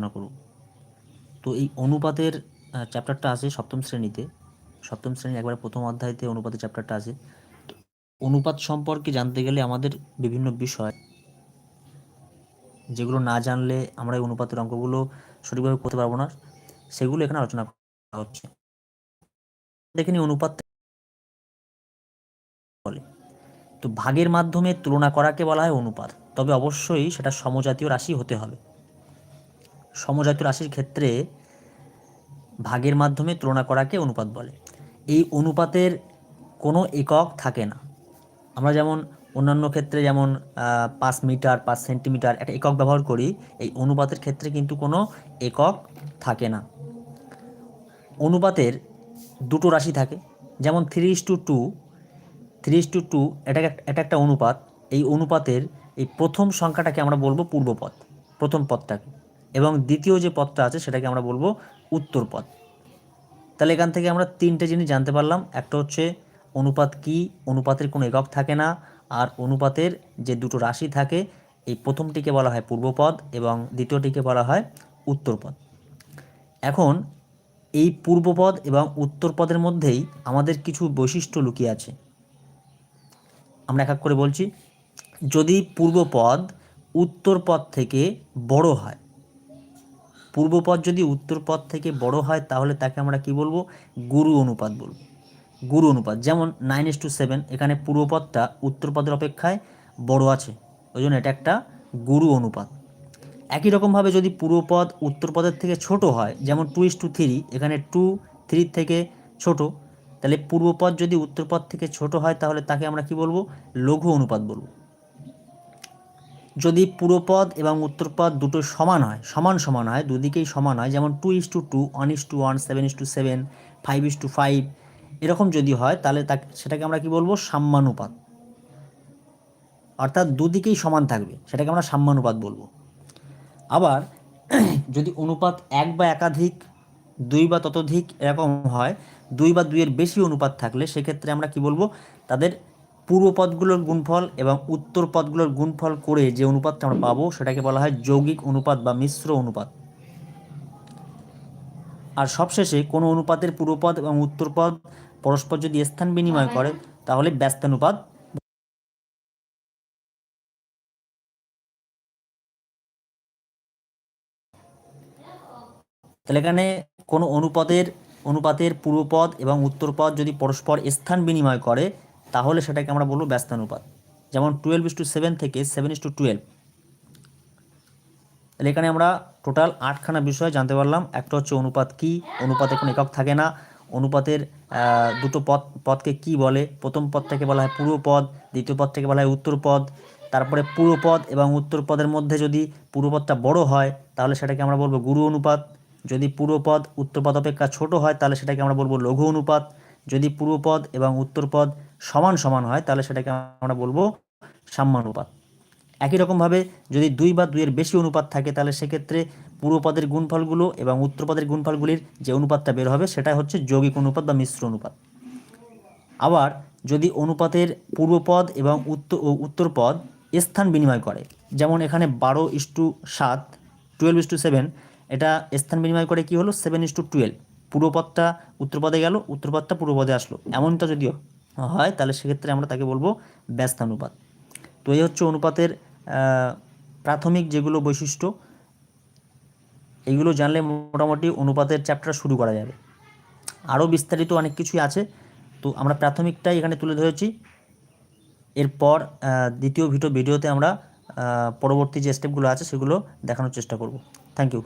আলোচনা করব তো এই অনুপাতের চ্যাপ্টারটা আছে সপ্তম শ্রেণীতে। সপ্তম শ্রেণি একবারে প্রথম অধ্যায়তে অনুপাতের চ্যাপ্টারটা আছে। অনুপাত সম্পর্কে জানতে গেলে আমাদের বিভিন্ন বিষয়, যেগুলো না জানলে আমরা এই অনুপাতের অঙ্কগুলো সঠিকভাবে করতে পারব না, সেগুলো এখানে আলোচনা করা হচ্ছে। দেখে নিই অনুপাত বলে। তো ভাগের মাধ্যমে তুলনা করাকে বলা হয় অনুপাত, তবে অবশ্যই সেটা সমজাতীয় রাশি হতে হবে। সমজাতীয় রাশির ক্ষেত্রে ভাগের মাধ্যমে তুলনা করাকে অনুপাত বলে। এই অনুপাতের কোনো একক থাকে না। আমরা যেমন অন্যান্য ক্ষেত্রে যেমন পাঁচ মিটার, পাঁচ সেন্টিমিটার একটা একক ব্যবহার করি, এই অনুপাতের ক্ষেত্রে কিন্তু কোনো একক থাকে না। অনুপাতের দুটো রাশি থাকে, যেমন three is to two. Three is to two এটা এটা একটা অনুপাত। এই অনুপাতের এই প্রথম সংখ্যাটাকে আমরা বলব পূর্বপদ, প্রথম পদটাকে। এবং দ্বিতীয় যে পদটা আছে সেটাকে আমরা বলব উত্তর পদ। তাহলে এখান থেকে আমরা তিনটে জিনিস জানতে পারলাম। একটা হচ্ছে অনুপাত কি? অনুপাতের কোনো একক থাকে না। আর অনুপাতের যে দুটো রাশি থাকে, এই প্রথমটিকে বলা হয় পূর্বপদ এবং দ্বিতীয়টিকে বলা হয় উত্তরপদ এখন এই পূর্বপদ এবং উত্তরপদের মধ্যেই আমাদের কিছু বৈশিষ্ট্য লুকিয়ে আছে। আমরা এক এক করে বলছি। যদি পূর্বপদ উত্তরপদ থেকে বড় হয় পূর্বপদ যদি উত্তরপদ থেকে বড় হয়, তাহলে তাকে আমরা কি বলব? গুরু অনুপাত বলব। গুরু অনুপাত। যেমন নাইন এস টু সেভেন এখানে পূর্বপদটা উত্তরপদের অপেক্ষায় বড় আছে। ওই জন্য এটা একটা গুরু অনুপাত। একই রকমভাবে যদি পূর্বপদ উত্তরপদের থেকে ছোট হয়, যেমন টু ইস টু থ্রি এখানে টু থ্রি থেকে ছোট, তাহলে পূর্বপদ যদি উত্তরপদ থেকে ছোট হয়, তাহলে তাকে আমরা কি বলব? লঘু অনুপাত বলব। যদি পুরোপদ এবং উত্তরপদ দুটো সমান হয়, সমান সমান হয়, দুদিকেই সমান হয়, যেমন two is to two one is to one seven is to seven five is to five এরকম যদি হয়, তাহলে তাকে, সেটাকে আমরা কি বলব? সাম্যানুপাত অর্থাৎ দুদিকেই সমান থাকবে, সেটাকে আমরা সাম্যানুপাত বলব। আবার যদি অনুপাত এক বা একাধিক, দুই বা ততোধিক এরকম হয়, দুই বা দুইয়ের বেশি অনুপাত থাকলে সেক্ষেত্রে আমরা কি বলব? তাদের পূর্ব পদগুলোর গুণফল এবং উত্তর পদগুলোর গুণফল করে যে অনুপাতটা আমরা পাবো সেটাকে বলা হয় যৌগিক অনুপাত বা মিশ্র অনুপাত। আর সবশেষে কোনো অনুপাতের পূর্বপদ এবং উত্তরপদ পরস্পর যদি স্থান বিনিময় করে তাহলে ব্যস্তানুপাত তাহলে এখানে কোনো অনুপাতের অনুপাতের পূর্বপদ এবং উত্তরপদ যদি পরস্পর স্থান বিনিময় করে তাহলে সেটাকে আমরা বলব ব্যস্তানুপাত। যেমন টুয়েলভ ইস টু সেভেন থেকে সেভেন ইস টু টুয়েলভ তাহলে এখানে আমরা টোটাল আটখানা বিষয় জানতে পারলাম। একটা হচ্ছে অনুপাত কি? অনুপাতে কোনো একক থাকে না। অনুপাতের দুটো পদ, পদকে কি বলে? প্রথম পদটাকে বলা হয় পূর্বপদ দ্বিতীয় পদটাকে বলা হয় উত্তরপদ তারপরে পূর্বপদ এবং উত্তরপদের মধ্যে যদি পূর্বপদটা বড় হয়, তাহলে সেটাকে আমরা বলব গুরু অনুপাত। যদি পূর্বপদ উত্তরপদ অপেক্ষা ছোটো হয়, তাহলে সেটাকে আমরা বলব লঘু অনুপাত। যদি পূর্বপদ এবং উত্তরপদ সমান সমান হয়, তাহলে সেটাকে আমরা বলব সাম্যানুপাত। একই রকমভাবে যদি দুই বা দুইয়ের বেশি অনুপাত থাকে, তাহলে সেক্ষেত্রে পূর্বপদের গুণফলগুলো এবং উত্তরপদের গুণফলগুলির যে অনুপাতটা বের হবে সেটা হচ্ছে যৌগিক অনুপাত বা মিশ্র অনুপাত। আবার যদি অনুপাতের পূর্বপদ এবং উত্তর উত্তরপদ স্থান বিনিময় করে, যেমন এখানে বারো ইস টু সাত, টুয়েলভ ইস টু সেভেন, এটা স্থান বিনিময় করে কি হলো? Seven is to twelve. পূর্বপদটা উত্তরপদে গেল, উত্তরপদটা পূর্বপদে আসলো। এমনটা যদি হয়, তাহলে সেক্ষেত্রে আমরা তাকে বলব ব্যস্তানুপাত। তো এই হচ্ছে অনুপাতের প্রাথমিক যেগুলো বৈশিষ্ট্য এইগুলো জানলে মোটামুটি অনুপাতের চ্যাপ্টার শুরু করা যাবে। আরও বিস্তারিত অনেক কিছুই আছে, তো আমরা প্রাথমিকটাই এখানে তুলে ধরেছি। এরপর দ্বিতীয় ভিডিও, ভিডিওতে আমরা পরবর্তী যে স্টেপগুলো আছে, সেগুলো দেখানোর চেষ্টা করব। Thank you